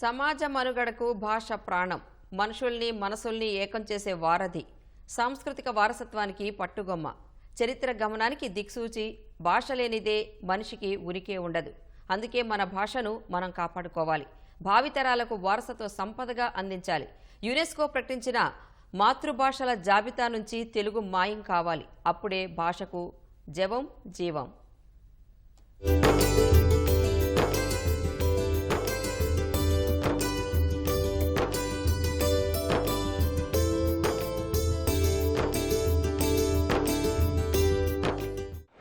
సమాజ మనుగడకు భాష ప్రాణం. మనుషుల్ని మనసుల్ని ఏకం చేసే వారధి. సాంస్కృతిక వారసత్వానికి పట్టుగొమ్మ. చరిత్ర గమనానికి దిక్సూచి భాష లేనిదే మనిషికి ఉనికి ఉండదు. అందుకే మన భాషను మనం కాపాడుకోవాలి. భావితరాలకు వారసత్వ సంపదగా అందించాలి. యునెస్కో ప్రకటించిన మాతృభాషల జాబితా నుంచి తెలుగు మాయం కావాలి. అప్పుడే భాషకు జవం జీవం.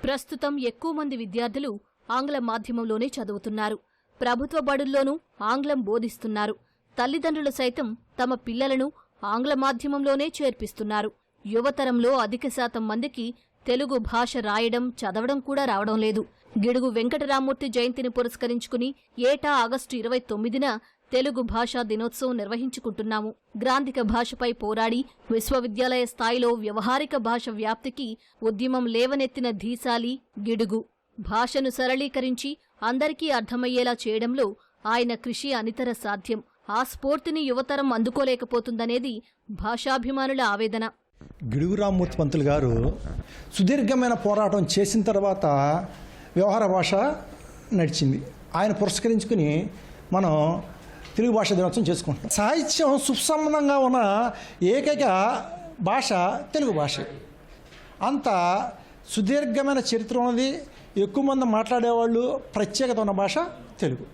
ప్రస్తుతం ఎక్కువ మంది విద్యార్థులు ఆంగ్ల మాధ్యమంలోనే చదువుతున్నారు. ప్రభుత్వ బడుల్లోనూ ఆంగ్లం బోధిస్తున్నారు. తల్లిదండ్రులు సైతం తమ పిల్లలను ఆంగ్ల మాధ్యమంలోనే చేర్పిస్తున్నారు. యువతరంలో అధిక శాతం మందికి తెలుగు భాష రాయడం చదవడం కూడా రావడం లేదు. గిడుగు వెంకటరామూర్తి జయంతిని పురస్కరించుకుని ఏటా ఆగస్టు ఇరవై తొమ్మిదిన తెలుగు భాషా దినోత్సవం నిర్వహించుకుంటున్నాము. గ్రాంధిక భాషపై పోరాడి విశ్వవిద్యాలయ స్థాయిలో వ్యవహారిక భాష వ్యాప్తికి ఉద్యమం లేవనెత్తిన ధీశాలి గిడుగు. భాషను సరళీకరించి అందరికీ అర్థమయ్యేలా చేయడంలో ఆయన కృషి అనితర సాధ్యం. ఆ స్ఫూర్తిని యువతరం అందుకోలేకపోతుందనేది భాషాభిమానుల ఆవేదన. గిడుగు రామ్మూర్తి పంతులు గారు సుదీర్ఘమైన పోరాటం చేసిన తర్వాత వ్యవహార భాష నడిచింది. ఆయన పురస్కరించుకుని మనం తెలుగు భాష దినోత్సవం చేసుకుంటాం. సాహిత్యం సుసంబంధంగా ఉన్న ఏకైక భాష తెలుగు భాష. అంత సుదీర్ఘమైన చరిత్ర ఉన్నది. ఎక్కువ మంది మాట్లాడేవాళ్ళు ప్రత్యేకత ఉన్న భాష తెలుగు.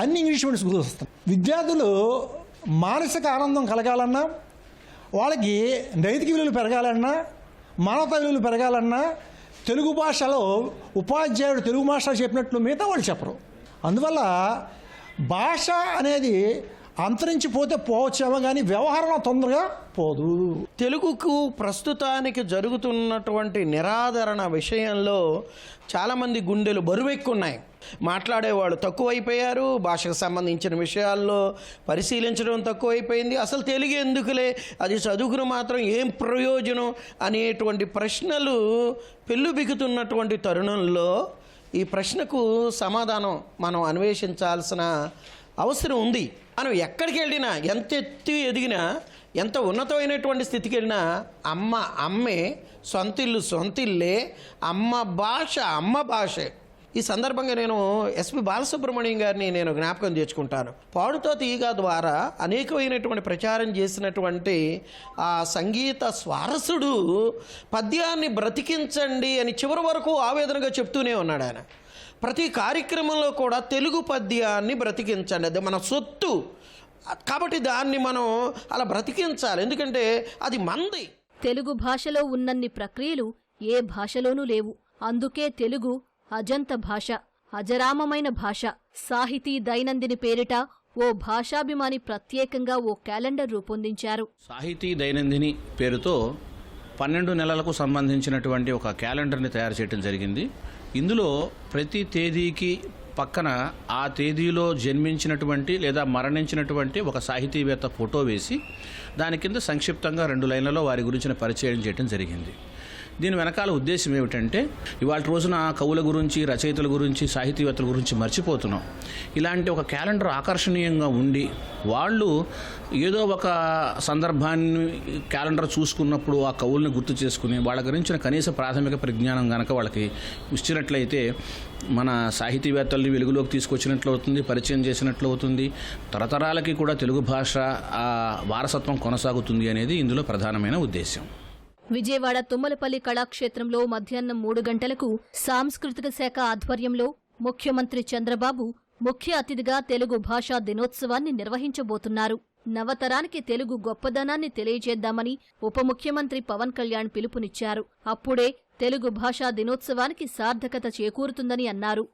అన్ని ఇంగ్లీష్ మీడియం స్కూల్స్ వస్తాయి. విద్యార్థులు మానసిక ఆనందం కలగాలన్నా వాళ్ళకి నైతిక విలువలు పెరగాలన్నా మానవతా విలువలు పెరగాలన్నా తెలుగు భాషలో ఉపాధ్యాయుడు తెలుగు భాష చెప్పినట్లు మిగతా వాళ్ళు చెప్పరు. అందువల్ల భాష అనేది అంతరించిపోతే పోవచ్చేమో కానీ వ్యవహారం తొందరగా పోదు. తెలుగుకు ప్రస్తుతానికి జరుగుతున్నటువంటి నిరాదరణ విషయంలో చాలామంది గుండెలు బరువెక్కున్నాయి. మాట్లాడేవాళ్ళు తక్కువైపోయారు భాషకు సంబంధించిన విషయాల్లో పరిశీలించడం తక్కువైపోయింది. అసలు తెలుగు ఎందుకులే? అది చదువుకుని మాత్రం ఏం ప్రయోజనం? అనేటువంటి ప్రశ్నలు పెళ్ళుబిగుతున్నటువంటి తరుణంలో ఈ ప్రశ్నకు సమాధానం మనం అన్వేషించాల్సిన అవసరం ఉంది. మనం ఎక్కడికి వెళ్ళినా ఎంత ఎత్తు ఎదిగినా ఎంత ఉన్నతమైనటువంటి స్థితికి వెళ్ళినా అమ్మ అమ్మే సొంతిల్లు సొంతిల్లే అమ్మ భాష అమ్మ భాషే. ఈ సందర్భంగా నేను ఎస్పి బాలసుబ్రహ్మణ్యం గారిని నేను జ్ఞాపకం తెచ్చుకుంటాను పాడుతో తీగ ద్వారా అనేకమైనటువంటి ప్రచారం చేసినటువంటి ఆ సంగీత స్వారసుడు పద్యాన్ని బ్రతికించండి అని చివరి వరకు ఆవేదనగా చెప్తూనే ఉన్నాడు ఆయన. ప్రతి కార్యక్రమంలో కూడా తెలుగు పద్యాన్ని బ్రతికించండి. అది మన సొత్తు. కాబట్టి దాన్ని మనం అలా బ్రతికించాలి. ఎందుకంటే అది మంది. తెలుగు భాషలో ఉన్నన్ని ప్రక్రియలు ఏ భాషలోనూ లేవు. అందుకే తెలుగు అజంత భాష అజరామమైన భాష సాహితీ దైనందిని పేరిట ఓ భాషాభిమాని ప్రత్యేకంగా ఓ క్యాలెండర్ రూపొందించారు. సాహితీ దైనందిని పేరుతో పన్నెండు నెలలకు సంబంధించినటువంటి ఒక క్యాలెండర్ని తయారు చేయడం జరిగింది. ఇందులో ప్రతి తేదీకి పక్కన ఆ తేదీలో జన్మించినటువంటి లేదా మరణించినటువంటి ఒక సాహితీవేత్త ఫోటో వేసి దాని కింద సంక్షిప్తంగా రెండు లైన్లలో వారి గురించిన పరిచయం చేయడం జరిగింది. దీని వెనకాల ఉద్దేశం ఏమిటంటే ఇవాళ రోజున కవుల గురించి రచయితల గురించి సాహితీవేత్తల గురించి మర్చిపోతున్నాం. ఇలాంటి ఒక క్యాలెండర్ ఆకర్షణీయంగా ఉండి వాళ్ళు ఏదో ఒక సందర్భాన్ని క్యాలెండర్ చూసుకున్నప్పుడు ఆ కవుల్ని గుర్తు చేసుకుని వాళ్ళ గురించిన కనీస ప్రాథమిక పరిజ్ఞానం కనుక వాళ్ళకి ఇచ్చినట్లయితే మన సాహితీవేత్తల్ని వెలుగులోకి తీసుకొచ్చినట్లు అవుతుంది పరిచయం చేసినట్లు అవుతుంది. తరతరాలకి కూడా తెలుగు భాష ఆ వారసత్వం కొనసాగుతుంది అనేది ఇందులో ప్రధానమైన ఉద్దేశం విజయవాడ తుమ్మలపల్లి కళాక్షేత్రంలో మధ్యాహ్నం మూడు గంటలకు సాంస్కృతిక శాఖ ఆధ్వర్యంలో ముఖ్యమంత్రి చంద్రబాబు ముఖ్య అతిథిగా తెలుగు భాషా దినోత్సవాన్ని నిర్వహించబోతున్నారు. నవతరానికి తెలుగు గొప్పదనాన్ని తెలియజేద్దామని ఉప ముఖ్యమంత్రి పవన్ కళ్యాణ్ పిలుపునిచ్చారు. అప్పుడే తెలుగు భాషా దినోత్సవానికి సార్థకత చేకూరుతుందని అన్నారు.